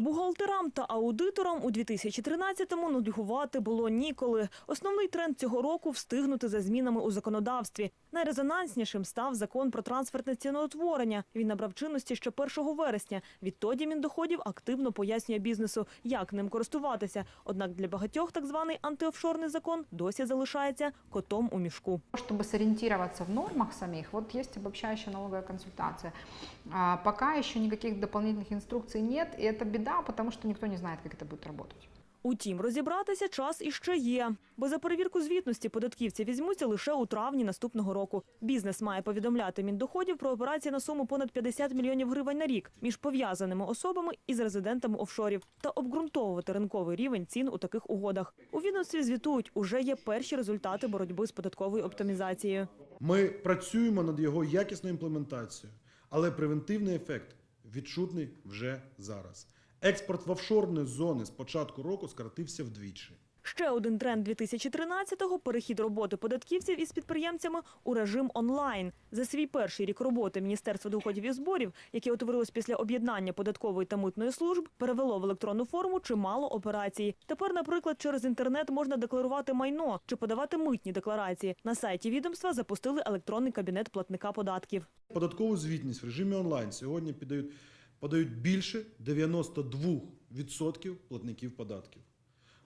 Бухгалтерам та аудиторам у 2013-му нудьгувати було ніколи. Основний тренд цього року встигнути за змінами у законодавстві. Найрезонанснішим став закон про трансфертне ціноутворення. Він набрав чинності ще 1 вересня. Відтоді Міндоходів активно пояснює бізнесу, як ним користуватися. Однак для багатьох так званий антиофшорний закон досі залишається котом у мішку. Чтобы сориентироваться в нормах самих, вот есть обобщающая налоговая консультация. А, пока еще никаких дополнительных инструкций нет, и это беда, потому что никто не знает, как это будет работать. Утім, розібратися час іще є, бо за перевірку звітності податківці візьмуться лише у травні наступного року. Бізнес має повідомляти Міндоходів про операції на суму понад 50 мільйонів гривень на рік між пов'язаними особами із резидентами офшорів та обґрунтовувати ринковий рівень цін у таких угодах. У відомстві звітують, уже є перші результати боротьби з податковою оптимізацією. Ми працюємо над його якісною імплементацією, але превентивний ефект відчутний вже зараз. Експорт в офшорні зони з початку року скоротився вдвічі. Ще один тренд 2013-го – перехід роботи податківців із підприємцями у режим онлайн. За свій перший рік роботи Міністерство доходів і зборів, яке утворилось після об'єднання податкової та митної служб, перевело в електронну форму чимало операцій. Тепер, наприклад, через інтернет можна декларувати майно чи подавати митні декларації. На сайті відомства запустили електронний кабінет платника податків. Податкову звітність в режимі онлайн сьогодні подають, подають більше 92% платників податків.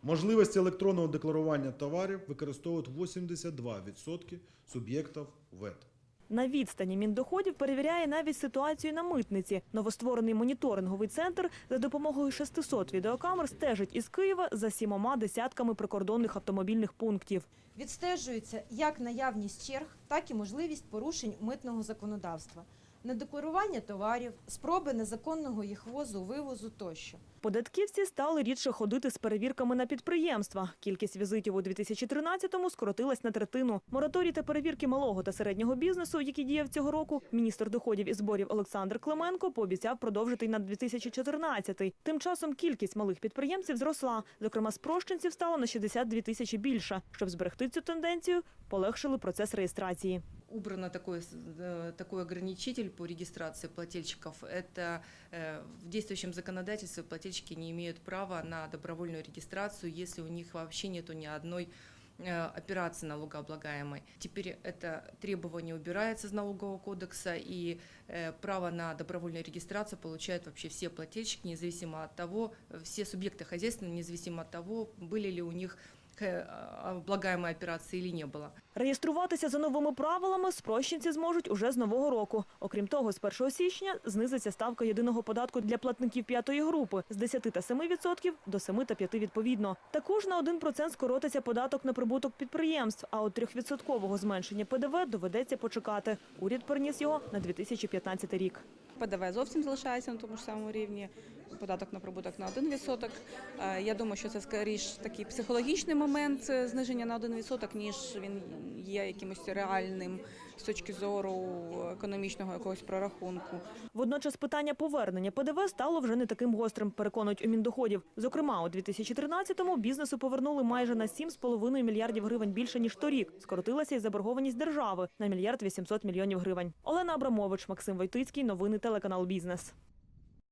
Можливості електронного декларування товарів використовують 82% суб'єктів ВЕТ. На відстані Міндоходів перевіряє навіть ситуацію на митниці. Новостворений моніторинговий центр за допомогою 600 відеокамер стежить із Києва за сімома десятками прикордонних автомобільних пунктів. Відстежується як наявність черг, так і можливість порушень митного законодавства, недекларування товарів, спроби незаконного їх ввозу, вивозу тощо. Податківці стали рідше ходити з перевірками на підприємства. Кількість візитів у 2013-му скоротилась на третину. Мораторій та перевірки малого та середнього бізнесу, який діяв цього року, міністр доходів і зборів Олександр Клименко пообіцяв продовжити й на 2014-й. Тим часом кількість малих підприємців зросла. Зокрема, спрощенців стало на 62 тисячі більше. Щоб зберегти цю тенденцію, полегшили процес реєстрації. Убрано такой, э, такой ограничитель по регистрации плательщиков. Это э, в действующем законодательстве плательщики не имеют права на добровольную регистрацию, если у них вообще нету ни одной э, операции налогооблагаемой. Теперь это требование убирается из налогового кодекса, и право на добровольную регистрацию получают вообще все плательщики, независимо от того, все субъекты хозяйства, независимо от того, были ли у них э, облагаемые операции или не было. Реєструватися за новими правилами спрощенці зможуть уже з нового року. Окрім того, з 1 січня знизиться ставка єдиного податку для платників п'ятої групи з 10 та 7 відсотків до 7 та 5 відповідно. Також на 1% скоротиться податок на прибуток підприємств, а от 3% зменшення ПДВ доведеться почекати. Уряд переніс його на 2015 рік. ПДВ зовсім залишається на тому ж самому рівні. Податок на прибуток на 1%. Е, Я думаю, що це скоріш такий психологічний момент е, зниження на 1%, ніж він є якимось реальним з точки зору економічного якогось прорахунку. Водночас питання повернення ПДВ стало вже не таким гострим, переконують у Міндоходів. Зокрема, у 2013-му бізнесу повернули майже на 7,5 мільярдів гривень більше, ніж торік. Скоротилася й заборгованість держави на мільярд 800 мільйонів гривень. Олена Абрамович, Максим Войтицький, новини телеканал Бізнес.